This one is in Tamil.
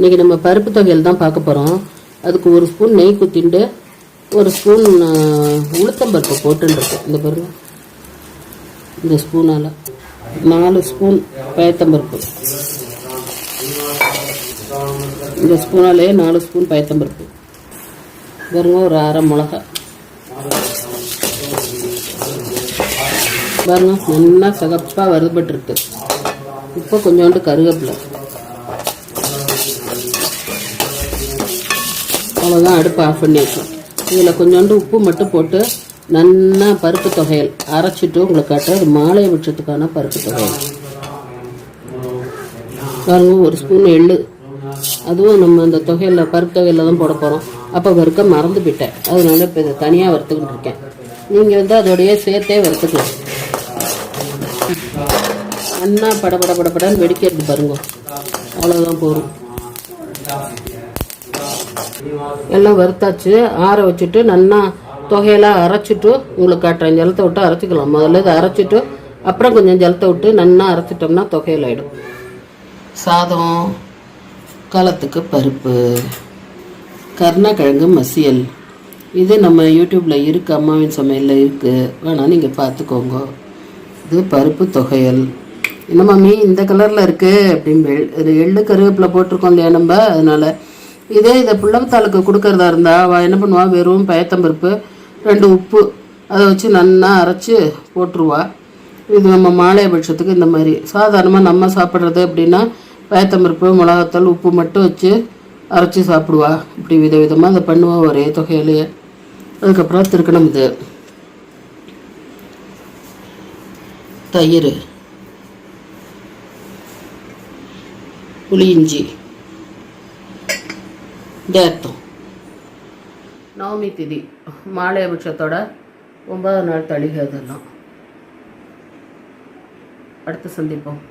இன்றைக்கி நம்ம பருப்பு தொகையில் தான் பார்க்க போகிறோம் அதுக்கு ஒரு ஸ்பூன் நெய் குத்திண்டு ஒரு ஸ்பூன் உளுத்தம்பருப்பு போட்டுருக்கோம் இந்த பாருங்க. இந்த ஸ்பூனால். நாலு ஸ்பூன் பயத்தம்பருப்பு இந்த ஸ்பூனாலே நாலு ஸ்பூன் பயத்தம்பருப்பு பாருங்க ஒரு அரை மிளகா. பாருங்க நல்லா சிகப்பாக வறுபட்டுருக்கு. இப்போ கொஞ்சோண்டு கருவேப்பிலை. அவ்வளோதான் அடுப்பு ஆஃப் பண்ணியிருக்கோம் இதில் கொஞ்சோண்டு உப்பு மட்டும் போட்டு நன்னா பருப்பு தொகையல் அரைச்சிட்டு உங்களுக்கு காட்டுறது மாலை விட்சத்துக்கான பருப்பு தொகையல். பாருங்க ஒரு ஸ்பூன் எள்ளு. அதுவும் நம்ம அந்த தொகையில் பருப்பு தொகையில் தான் போட போகிறோம் அப்போ வறுக்க மறந்து போயிட்டேன். அதனால இப்போ இதை தனியாக வறுத்துக்கிட்டு இருக்கேன். நீங்கள் வந்து அதோடைய சேர்த்தே வறுத்துக்கலாம். அண்ணா படபட படபடன்னு வெடிக்கிறது பாருங்க. அவ்வளோதான் போகும் எல்லாம் வறுத்தாச்சு. ஆற வச்சுட்டு நல்லா தொகையெல்லாம் அரைச்சிட்டு உங்களுக்கு காட்டுறேன். ஜலத்தை விட்டு அரைச்சிக்கலாம். முதல்ல இதை அரைச்சிட்டு அப்புறம் கொஞ்சம் ஜலத்தை விட்டு நல்லா அரைச்சிட்டோம்னா தொகையில் ஆயிடும். சாதம் காலத்துக்கு பருப்பு கருணக்கிழங்கு மசியல். இது நம்ம யூடியூப்பில் இருக்குது அம்மாவின் சமையலில் இருக்குது வேணால் நீங்கள் பார்த்துக்கோங்க. இது பருப்பு தொகையல். என்ன மம்மி இந்த கலரில் இருக்குது அப்படின்னு இது எள்ளு கருவேப்பில் போட்டிருக்கோம் இல்லையா நம்ம? அதனால் இதே இதை புள்ளவத்தாளுக்கு கொடுக்கறதா இருந்தால் அவள் என்ன பண்ணுவாள் வெறும் பயத்தம்பருப்பு ரெண்டு உப்பு அதை வச்சு நன்னா அரைச்சி போட்டுருவா. இது நம்ம மாலையபட்சத்துக்கு இந்த மாதிரி. சாதாரணமாக நம்ம சாப்பிட்றது அப்படின்னா பயத்தம்பருப்பு மிளகாத்தூள் உப்பு மட்டும் வச்சு அரைச்சி சாப்பிடுவா. இப்படி வித விதமாக அதை பண்ணுவாள் ஒரே தொகையிலேயே அதுக்கப்புறம் திருக்கணும் இது. தயிர். புளி இஞ்சி தேர்த்தம் நவமி திதி மாலை அபிஷத்தோட ஒன்பதாம் நாள் தளிகை அதெல்லாம் அடுத்து சந்திப்போம்